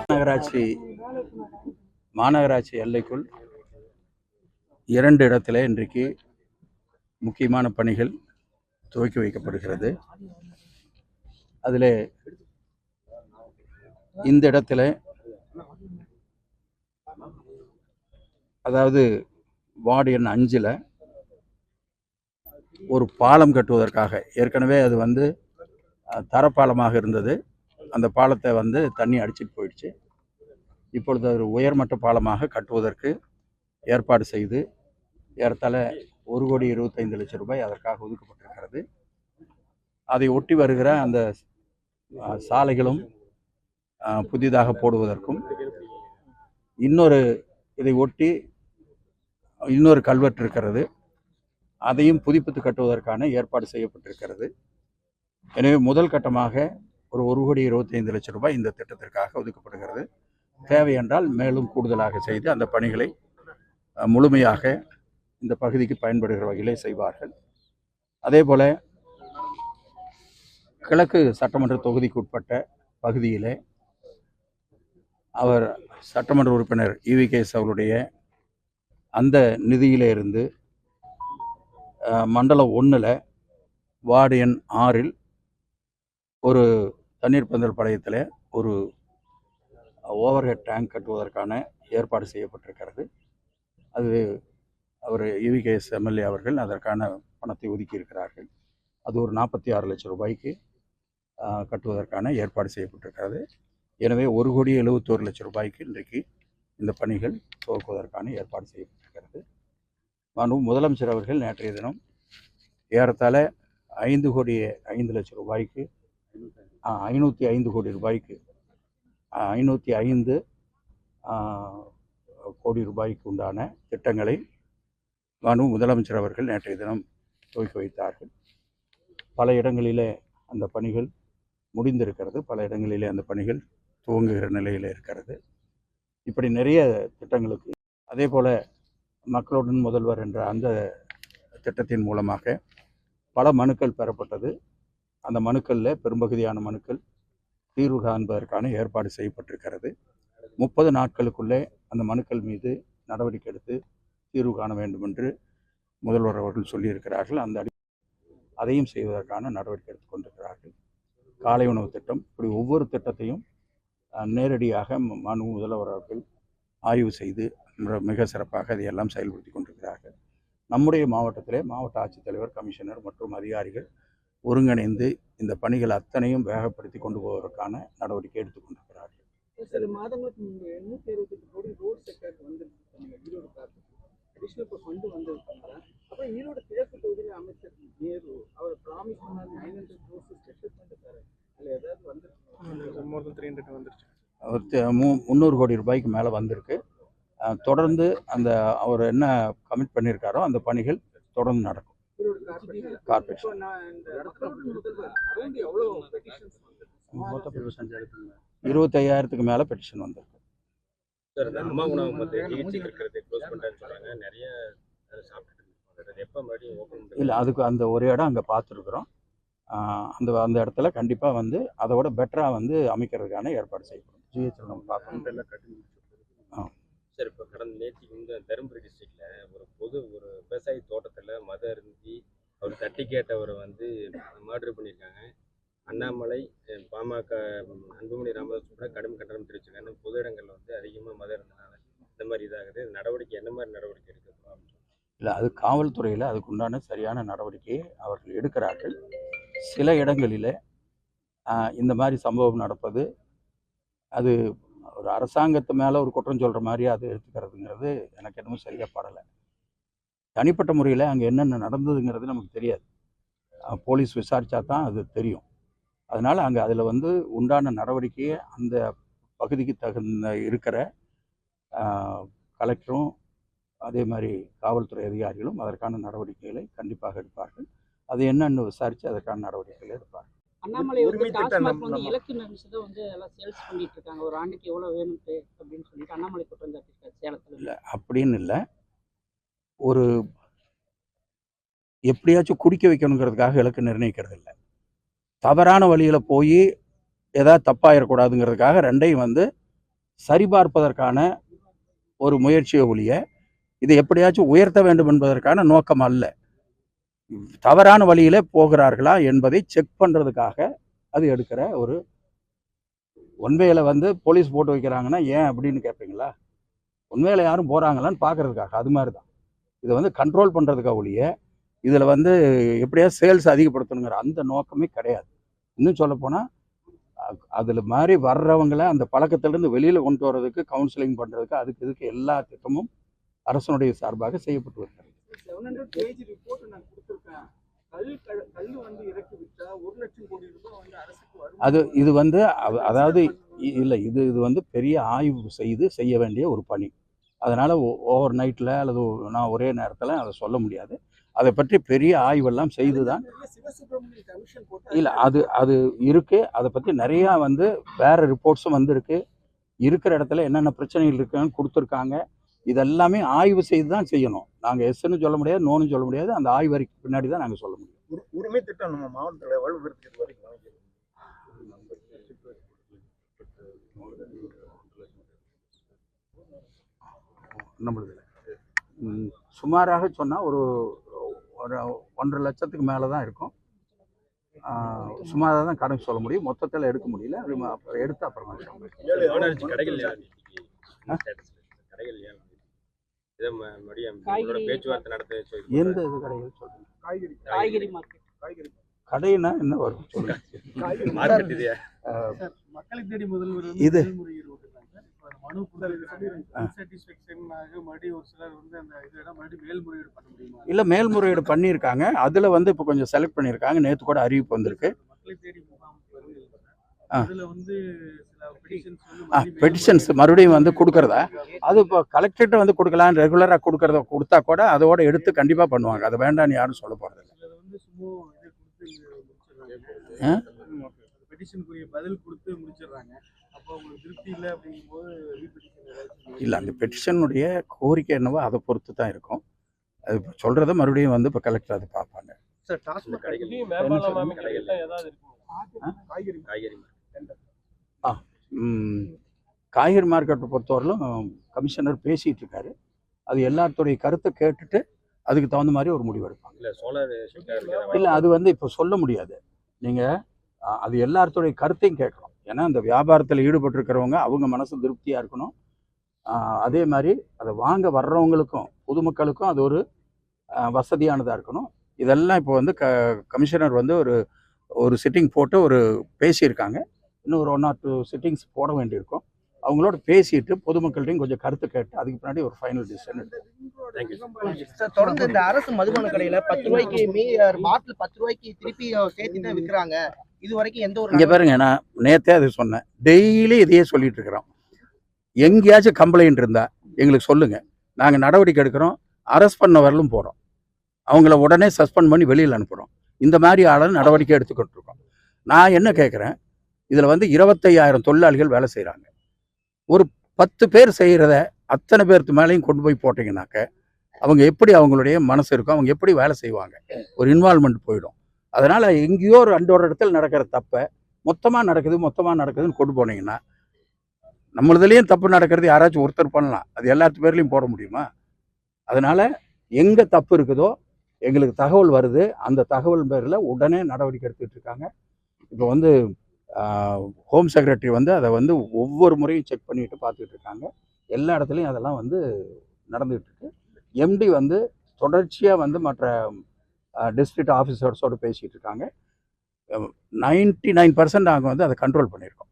மாநகராட்சி மாநகராட்சி எல்லைக்குள் இரண்டு இடத்துல இன்றைக்கு முக்கியமான பணிகள் துவக்கி வைக்கப்படுகிறது. அதில் இந்த இடத்துல அதாவது வார்டு எண் அஞ்சில் ஒரு பாலம் கட்டுவதற்காக ஏற்கனவே அது வந்து தரப்பாலமாக இருந்தது. அந்த பாலத்தை வந்து தண்ணி அடிச்சிட்டு போயிடுச்சு. இப்பொழுது ஒரு உயர்மட்ட பாலமாக கட்டுவதற்கு ஏற்பாடு செய்து ஏறத்தாழ ஒரு கோடி இருபத்தைந்து லட்சம் ரூபாய் அதற்காக ஒதுக்கப்பட்டிருக்கிறது. அதை ஒட்டி வருகிற அந்த சாலைகளும் புதிதாக போடுவதற்கும் இன்னொரு இதை ஒட்டி இன்னொரு கல்வெட்டு இருக்கிறது. அதையும் புதுப்பித்து கட்டுவதற்கான ஏற்பாடு செய்யப்பட்டிருக்கிறது. எனவே முதல் கட்டமாக ஒரு ஒரு கோடி இருபத்தைந்து லட்சம் ரூபாய் இந்த திட்டத்திற்காக ஒதுக்கப்படுகிறது. தேவை என்றால் மேலும் கூடுதலாக செய்து அந்த பணிகளை முழுமையாக இந்த பகுதிக்கு பயன்படுகிற வகையிலே செய்வார்கள். அதே போல் கிழக்கு சட்டமன்ற தொகுதிக்கு உட்பட்ட பகுதியிலே அவர் சட்டமன்ற உறுப்பினர் இவி கேஸ் அவருடைய அந்த நிதியிலிருந்து மண்டலம் ஒன்றில் வார்டு எண் ஆறில் ஒரு தண்ணீர் பந்தல் படையத்தில் ஒரு ஓவர் ஹெட் டேங்க் கட்டுவதற்கான ஏற்பாடு செய்யப்பட்டிருக்கிறது. அது அவர் இவிகேஎஸ் எம்எல்ஏ அவர்கள் அதற்கான பணத்தை ஒதுக்கி இருக்கிறார்கள் அது ஒரு நாற்பத்தி ஆறு லட்சம் ரூபாய்க்கு கட்டுவதற்கான ஏற்பாடு செய்யப்பட்டிருக்கிறது. எனவே ஒரு கோடி எழுபத்தோரு லட்சம் ரூபாய்க்கு இன்றைக்கு இந்த பணிகள் துவக்குவதற்கான ஏற்பாடு செய்யப்பட்டிருக்கிறது. மாண்பு முதலமைச்சர் அவர்கள் நேற்றைய தினம் ஏறத்தாழ ஐந்து கோடி ஐந்து லட்சம் ரூபாய்க்கு ஐநூற்றி ஐந்து கோடி ரூபாய்க்கு. ஐநூற்றி ஐந்து கோடி ரூபாய்க்கு உண்டான திட்டங்களை மனு முதலமைச்சர் அவர்கள் நேற்றைய தினம் துவக்கி வைத்தார்கள். பல இடங்களிலே அந்த பணிகள் முடிந்திருக்கிறது. பல இடங்களிலே அந்த பணிகள் துவங்குகிற நிலையில் இருக்கிறது. இப்படி நிறைய திட்டங்களுக்கு அதே போல் மக்களுடன் முதல்வர் என்ற அந்த திட்டத்தின் மூலமாக பல மனுக்கள் பெறப்பட்டது. அந்த மனுக்களில் பெரும்பகுதியான மனுக்கள் தீர்வு காண்பதற்கான ஏற்பாடு செய்யப்பட்டிருக்கிறது. முப்பது நாட்களுக்குள்ளே அந்த மனுக்கள் மீது நடவடிக்கை எடுத்து தீர்வு காண வேண்டும் என்று முதல்வர் அவர்கள் சொல்லியிருக்கிறார்கள். அந்த அடி அதையும் செய்வதற்கான நடவடிக்கை எடுத்துக்கொண்டிருக்கிறார்கள் காலை உணவு திட்டம் இப்படி ஒவ்வொரு திட்டத்தையும் நேரடியாக ம- முதல்வர் அவர்கள் ஆய்வு செய்து மிக- மிக சிறப்பாக அதையெல்லாம் செயல்படுத்தி கொண்டிருக்கிறார்கள். நம்முடைய மாவட்டத்திலே மாவட்ட ஆட்சித்தலைவர் கமிஷனர் மற்றும் அதிகாரிகள் ஒருங்கிணைந்து இந்த பணிகள் அத்தனையும் வேகப்படுத்தி கொண்டு போவதற்கான நடவடிக்கை எடுத்துக் கொண்டிருக்கிறார்கள். சில மாதங்களுக்கு முன்பு எண்ணூத்தி அறுபத்தெட்டு கோடி ரோடு செக்டருக்கு ஈரோடு அடிஷனல் இப்போ ஃபண்டு வந்திருக்காங்க. அப்புறம் ஈரோடு கிழக்கு தொகுதியில் அமைச்சர் நேரு அவர் ப்ராமிஸ் பண்ணார் நைன் ஹண்ட்ரட் க்ரோஸ் ஃபண்டு தர அதில் ஏதாவது வந்திருக்கு மோர் தென் த்ரீ ஹண்ட்ரட் வந்துருச்சு. மூ- முந்நூறு கோடி ரூபாய்க்கு மேலே வந்திருக்கு. தொடர்ந்து அந்த அவர் என்ன கமிட் பண்ணியிருக்காரோ அந்த பணிகள் தொடர்ந்து நடக்கும். கார்பரேஷன் இருபத்தையாயிரத்துக்கு மேலே பெட்டிஷன் வந்திருக்கு. இல்லை அதுக்கு அந்த ஒரு இடம் அங்கே பார்த்துருக்குறோம். அந்த அந்த இடத்துல கண்டிப்பாக வந்து அதோட பெட்டராக வந்து அமைக்கிறதுக்கான ஏற்பாடு செய்யப்படும். ஜிஹெச்சில் நம்ம பார்க்கணும் எல்லாம் கட்டி சார் இப்போ கடந்த நேற்றுக்கு வந்து தருமபுரி டிஸ்ட்ரிக்ட்ல ஒரு பொது ஒரு விவசாய தோட்டத்தில் மத அருந்தி அவர் தட்டி கேட்டவரை வந்து மர்டர் பண்ணியிருக்காங்க. அண்ணாமலை பாமக அன்புமணி ராமதாஸ் கூட கடும் கண்டனம் தெரிவிச்சிருக்காங்க. பொது இடங்கள்ல வந்து அதிகமாக மதம் இருந்தனால இந்த மாதிரி இதாகுது. நடவடிக்கை என்ன மாதிரி நடவடிக்கை எடுக்கணும் இல்லை அது காவல்துறையில் அதுக்கு உண்டான சரியான நடவடிக்கையை அவர்கள் எடுக்கிறார்கள். சில இடங்களில் இந்த மாதிரி சம்பவம் நடப்பது அது ஒரு அரசாங்கத்து மேலே ஒரு குற்றம் சொல்கிற மாதிரி அது எடுத்துக்கிறதுங்கிறது எனக்கு என்னமோ சரியாக படலை. தனிப்பட்ட முறையில் அங்கே என்னென்ன நடந்ததுங்கிறது நமக்கு தெரியாது. போலீஸ் விசாரித்தா தான் அது தெரியும். அதனால் அங்கே அதில் வந்து உண்டான நடவடிக்கையை அந்த பகுதிக்கு தகுந்த இருக்கிற கலெக்டரும் அதே மாதிரி காவல்துறை அதிகாரிகளும் அதற்கான நடவடிக்கைகளை கண்டிப்பாக எடுப்பார்கள். அது என்னன்னு விசாரித்து அதற்கான நடவடிக்கைகளை எடுப்பார்கள். அண்ணாமலை வந்து டாஸ்மாக் வந்து இலக்கு நிமிஷத்தை வந்து எல்லாம் சேல்ஸ் பண்ணிட்டு இருக்காங்க. ஒரு ஆண்டுக்கு எவ்வளவு வேணும்ட்டு அப்படின்னு சொல்லிட்டு அண்ணாமலை குற்றம் சேலத்துல. இல்லை அப்படின்னு இல்லை. ஒரு எப்படியாச்சும் குடிக்க வைக்கணுங்கிறதுக்காக இலக்கு நிர்ணயிக்கிறது இல்லை தவறான வழியில் போய் ஏதாவது தப்பாயிடக்கூடாதுங்கிறதுக்காக ரெண்டையும் வந்து சரிபார்ப்பதற்கான ஒரு முயற்சியை ஒழிய இதை எப்படியாச்சும் உயர்த்த வேண்டும் என்பதற்கான நோக்கம் அல்ல. தவறான வழியில் போகிறார்களா என்பதை செக் பண்ணுறதுக்காக அது எடுக்கிற ஒரு ஒன்வேல வந்து போலீஸ் போட்டு வைக்கிறாங்கன்னா ஏன் அப்படின்னு கேட்பீங்களா உண்மையில யாரும் போகிறாங்களான்னு பார்க்கறதுக்காக அது மாதிரி தான் இதை வந்து கண்ட்ரோல் பண்ணுறதுக்காக ஒழிய இதில் வந்து எப்படியா சேல்ஸ் அதிகப்படுத்தணுங்கிற அந்த நோக்கமே கிடையாது. இன்னும் சொல்லப்போனால் அதில் மாதிரி வர்றவங்கள அந்த பழக்கத்திலேருந்து வெளியில் கொண்டு வர்றதுக்கு கவுன்சிலிங் பண்ணுறதுக்கு அதுக்கு இதுக்கு எல்லா திட்டமும் அரசனுடைய சார்பாக செய்யப்பட்டு வருகிறது. அது இது வந்து அதாவது இல்லை இது இது வந்து பெரிய ஆய்வு செய்து செய்ய வேண்டிய ஒரு பணி. அதனால் ஓவர் நைட்டில் அல்லது நான் ஒரே நேரத்தில் அதை சொல்ல முடியாது. அதை பற்றி பெரிய ஆய்வெல்லாம் செய்து தான் இல்லை அது அது இருக்குது அதை பற்றி நிறையா வந்து வேறு ரிப்போர்ட்ஸும் வந்திருக்கு. இருக்கிற இடத்துல என்னென்ன பிரச்சனைகள் இருக்குன்னு கொடுத்துருக்காங்க. இதெல்லாமே ஆய்வு செய்து தான் செய்யணும் நாங்கள் எஸ்ன்னு சொல்ல முடியாது நோன்னு சொல்ல முடியாது. அந்த ஆய்வறிக்கை பின்னாடி தான் நாங்கள் சொல்ல முடியும். உரி- உரிமை திட்டம் நம்ம மாவட்டத்தில் வலுப்படுத்திட்டு வரைக்கும் நம்மளுது. ம், சுமாராக சொன்னால் ஒரு ஒரு ஒன்றரை லட்சத்துக்கு மேலே தான் இருக்கும். சுமாராக தான் கணக்கு சொல்ல முடியும். மொத்தத்தில் எடுக்க முடியல. அது ம- அப்புறம் எடுத்து அப்புறமா பேச்சுவார்த்தை நடத்த எந்த இது கடைகள் சொல்லுங்க காய்கறி. காய்கறி மார்க்கெட் காய்கறி. கடைன்னா என்ன வரும்? சொல்லுங்க. காய்கறி. மார்க்கெட் இது. மனு சாட்டிஸ்ஃபேக்ஷனாக மறுபடியும் ஒரு சிலர் வந்து அந்த இதெல்லாம் மறுபடியும் மேல்முறையீடு பண்ண முடியுமா? இல்லை மேல்முறையீடு பண்ணியிருக்காங்க. அதில் வந்து இப்போ கொஞ்சம் செலக்ட் பண்ணியிருக்காங்க. நேற்று கூட அறிவிப்பு வந்திருக்கு. பெட்டிஷன்ஸ் மறுபடியும் வந்து கொடுக்குறதா? அது இப்போ கலெக்டர்கிட்ட வந்து கொடுக்கலாம். ரெகுலராக கொடுக்கறத கொடுத்தா கூட அதோட எடுத்து கண்டிப்பாக பண்ணுவாங்க. அது வேண்டாம்னு யாரும் சொல்ல போகிறது பெட்டிஷனுக்குரிய பதில் கொடுத்து முடிச்சிடுறாங்க. இல்லை அந்த பெட்டிஷனுடைய கோரிக்கை என்னவோ அதை பொறுத்து தான் இருக்கும். அது இப்போ சொல்கிறத மறுபடியும் வந்து இப்போ கலெக்டர் அதை பார்ப்பாங்க. இருக்கும் காய்கறி காய்கறி ம், காய்கறி மார்க்கெட்டை பொறுத்தவரையிலும் கமிஷனர் பேசிகிட்டு இருக்காரு. அது எல்லாத்துடைய கருத்தை கேட்டுட்டு அதுக்கு தகுந்த மாதிரி ஒரு முடிவு எடுப்பாங்க. இல்ல சோலார் இல்லை அது வந்து இப்போ சொல்ல முடியாது. நீங்கள் அது எல்லாத்துடைய கருத்தையும் கேட்கணும். ஏன்னா அந்த வியாபாரத்தில் ஈடுபட்டிருக்கிறவங்க அவங்க மனசு திருப்தியாக இருக்கணும். அதே மாதிரி அதை வாங்க வர்றவங்களுக்கும் பொதுமக்களுக்கும் அது ஒரு வசதியானதாக இருக்கணும். இதெல்லாம் இப்போ வந்து க கமிஷனர் வந்து ஒரு ஒரு சிட்டிங் போட்டு ஒரு பேசியிருக்காங்க. இன்னும் ஒரு ஒன் ஆர் டூ சிட்டிங்ஸ் போட வேண்டியிருக்கும். அவங்களோட பேசிட்டு பொதுமக்கள்கிட்டையும் கொஞ்சம் கருத்து கேட்டு அதுக்கு பின்னாடி ஒரு ஃபைனல் டிசிஷன் சார் தொடர்ந்து இந்த அரசு மதுபான கடையில பத்து ரூபாய்க்கு மீ பாட்டில் பத்து ரூபாய்க்கு திருப்பி சேர்த்து தான் விற்கிறாங்க இது வரைக்கும் எந்த ஒரு இங்கே பாருங்க நான் நேற்றே அது சொன்னேன். டெய்லி இதையே சொல்லிட்டு இருக்கிறோம். எங்கேயாச்சும் கம்ப்ளைண்ட் இருந்தா எங்களுக்கு சொல்லுங்க. நாங்கள் நடவடிக்கை எடுக்கிறோம். அரெஸ்ட் பண்ண வரலும் போகிறோம் அவங்கள உடனே சஸ்பெண்ட் பண்ணி வெளியில் அனுப்புகிறோம் இந்த மாதிரி ஆளை நடவடிக்கை எடுத்துக்கிட்டு இருக்கோம். நான் என்ன கேட்குறேன் இதில் வந்து இருபத்தையாயிரம் தொழிலாளிகள் வேலை செய்கிறாங்க ஒரு பத்து பேர் செய்கிறத அத்தனை பேர்த்து மேலேயும் கொண்டு போய் போட்டிங்கனாக்க அவங்க எப்படி அவங்களுடைய மனசு இருக்கும்? அவங்க எப்படி வேலை செய்வாங்க? ஒரு இன்வால்மெண்ட் போயிடும். அதனால் எங்கேயோ ஒரு ரெண்டு ஒரு இடத்துல நடக்கிற தப்பை மொத்தமாக நடக்குது மொத்தமாக நடக்குதுன்னு கொண்டு போனீங்கன்னா நம்மளதுலேயும் தப்பு நடக்கிறது யாராச்சும் ஒருத்தர் பண்ணலாம். அது எல்லாத்து பேர்லேயும் போட முடியுமா? அதனால் எங்கே தப்பு இருக்குதோ எங்களுக்கு தகவல் வருது அந்த தகவல் பேரில் உடனே நடவடிக்கை எடுத்துகிட்டு இருக்காங்க. இப்போ வந்து ஹோம் செக்ரட்டரி வந்து அதை வந்து ஒவ்வொரு முறையும் செக் பண்ணிட்டு பார்த்துக்கிட்டு இருக்காங்க. எல்லா இடத்துலையும் அதெல்லாம் வந்து நடந்துகிட்டு இருக்கு. எம்டி வந்து தொடர்ச்சியாக வந்து மற்ற டிஸ்ட்ரிக்ட் ஆஃபீஸர்ஸோடு பேசிகிட்டு இருக்காங்க நைன்ட்டி நைன் பர்சன்ட் நாங்கள் வந்து அதை கண்ட்ரோல் பண்ணியிருக்கோம்